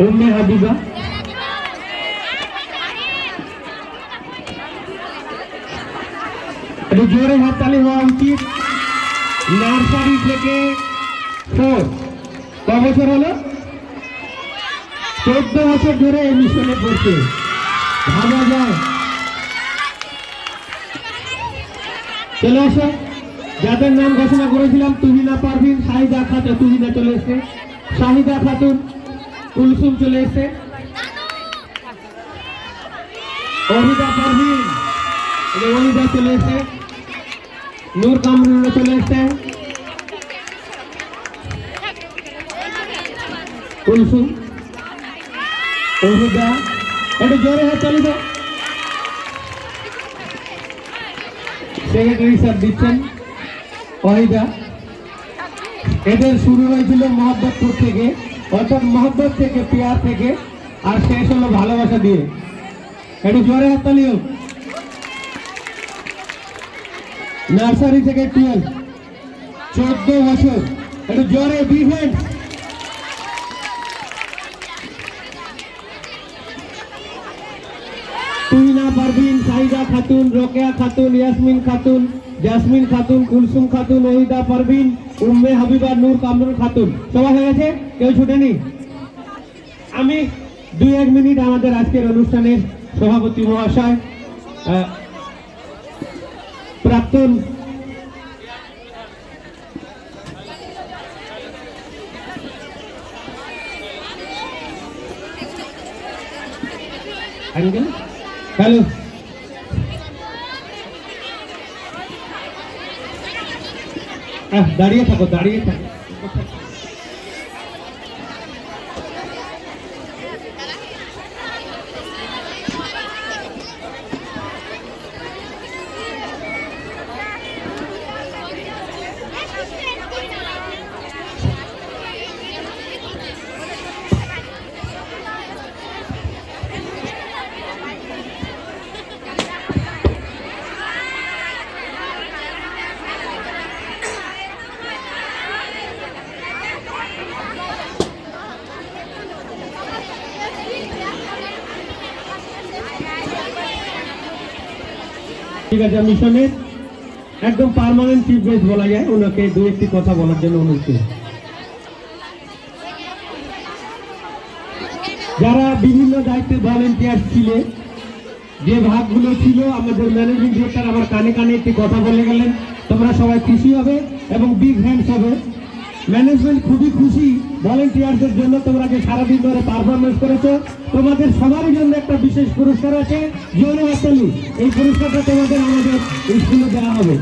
উম্মে হাবিবা একটু জোরে হাততালি হওয়া উচিত। নার্সারি থেকে ফোর। ক বছর হলো? চোদ্দ বছর ধরে এই মিশনে পড়ছে। ভাবা যায়। চলে আসো। যাদের নাম ঘোষণা করেছিলাম, তুহিনা পারভিন শাহিদা খাতুন, তুহিনা চলে এসছে। শাহিদা খাতুন কুলসুম চলে এসছে। অহিদা পারভিন অহিদা চলে এসছে। নূর কামরুল্লা চলে এসছে। কুলসুম অহিদা একটু জোরে হাত চালিয়ে দাও। সেক্রেটারি স্যার দিচ্ছেন ওয়াহিদা এদের শুরু হয়েছিল মহব্বতপুর থেকে। অর্থাৎ মহব্বত থেকে, পেয়ার থেকে, আর শেষ হলো ভালোবাসা দিয়ে। একটু জোরে হাততালি নার্সারি থেকে টুয়েলভ। চোদ্দ বছর। একটু জোরে বিভেন্ট তুহিনা পারভিন, সাইদা খাতুন, রোকেয়া খাতুন, ইয়াসমিন খাতুন, জাসমিন খাতুন, কুলসুম খাতুন, ওহিদা পারভিন উম্মে হাবিবা নূর কামরুল খাতুন। সবাই হয়ে গেছে? কেউ ছুটেনি? আমি দুই, এক মিনিট আমাদের আজকের অনুষ্ঠানের সভাপতি মহাশয় প্রাক্তন হ্যালো। দাঁড়িয়ে থাকো দাঁড়িয়ে থাকো ঠিক আছে মিশনের একদম পার্মানেন্ট চিফ গেস্ট বলা যায়। ওনাকে দু একটি কথা বলার জন্য অনুরোধ যারা বিভিন্ন দায়িত্বে ভলেন্টিয়ার ছিল, যে ভাগগুলো ছিল, আমাদের ম্যানেজিং ডিরেক্টর আমার কানে কানে একটি কথা বলে গেলেন, তোমরা সবাই খুশি হবে এবং বিগ হ্যান্ডস হবে। ম্যানেজমেন্ট খুবই খুশি ভলেন্টিয়ারদের জন্য তোমরা যে সারাদিন ধরে পারফরমেন্স করেছ। তোমাদের সবারই জন্য একটা বিশেষ পুরস্কার আছে জোরে হাততালি এই পুরস্কারটা তোমাদের আমাদের স্কুলে দেওয়া হবে।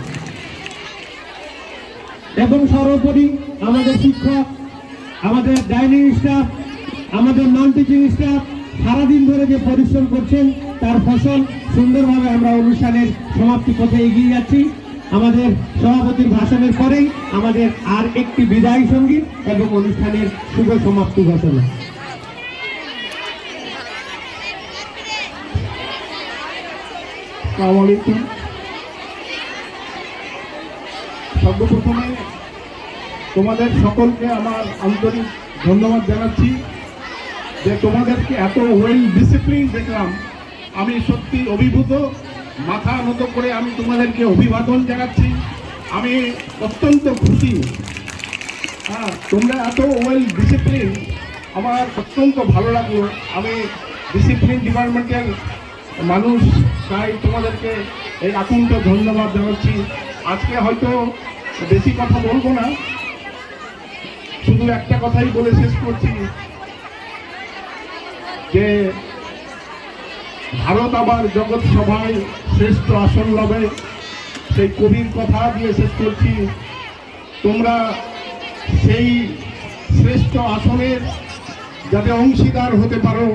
এবং সর্বোপরি আমাদের শিক্ষক, আমাদের ডাইনিং স্টাফ আমাদের নন টিচিং স্টাফ সারাদিন ধরে যে পরিশ্রম করছেন, তার ফসল সুন্দরভাবে আমরা অনুষ্ঠানের সমাপ্তি পথে এগিয়ে যাচ্ছি। আমাদের সভাপতির ভাষণের পরেই আমাদের আর একটি বিদায়ী সংগীত এবং অনুষ্ঠানের শুভ সমাপ্তি ঘোষণা। সর্বপ্রথমে তোমাদের সকলকে আমার আন্তরিক ধন্যবাদ জানাচ্ছি যে তোমাদেরকে এত ওয়েল ডিসিপ্লিন দেখলাম। আমি সত্যি অভিভূত মাথা নত করে আমি তোমাদেরকে অভিবাদন জানাচ্ছি। আমি অত্যন্ত খুশি। হ্যাঁ তোমরা এত ওয়েল ডিসিপ্লিন আমার অত্যন্ত ভালো লাগল। আমি ডিসিপ্লিন ডিপার্টমেন্টের মানুষ, তাই তোমাদেরকে এই আকুণ্ঠ ধন্যবাদ জানাচ্ছি। আজকে হয়তো বেশি কথা বলব না। শুধু একটা কথাই বলে শেষ করছি। যে ভারত আবার জগৎ সভায় শ্রেষ্ঠ আসন লবে। সেই কবির কথা দিয়ে শেষ করছি। তোমরা সেই শ্রেষ্ঠ আসনের যাতে অংশীদার হতে পারো,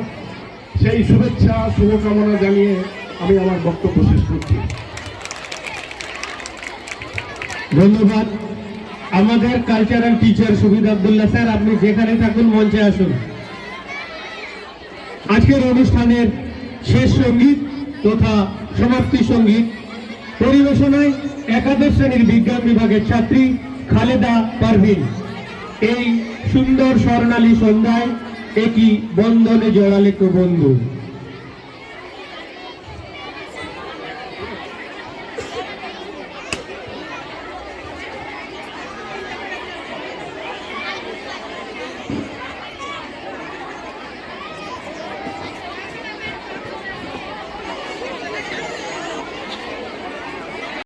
সেই শুভেচ্ছা, শুভকামনা জানিয়ে আমি আমার বক্তব্য শেষ করছি। ধন্যবাদ। আমাদের cultural teacher Subid Abdullah sir, আপনি যেখানে থাকুন মঞ্চে আসুন। আজকের অনুষ্ঠানের শেষ সংগীত তথা সমাপ্তি সংগীত। পরিবেশনায় একাদশ শ্রেণির বিজ্ঞান বিভাগের ছাত্রী খালেদা পারভিন। এই সুন্দর স্বর্ণালী সন্ধ্যায় একই বন্ধনে জড়ালে তো বন্ধু।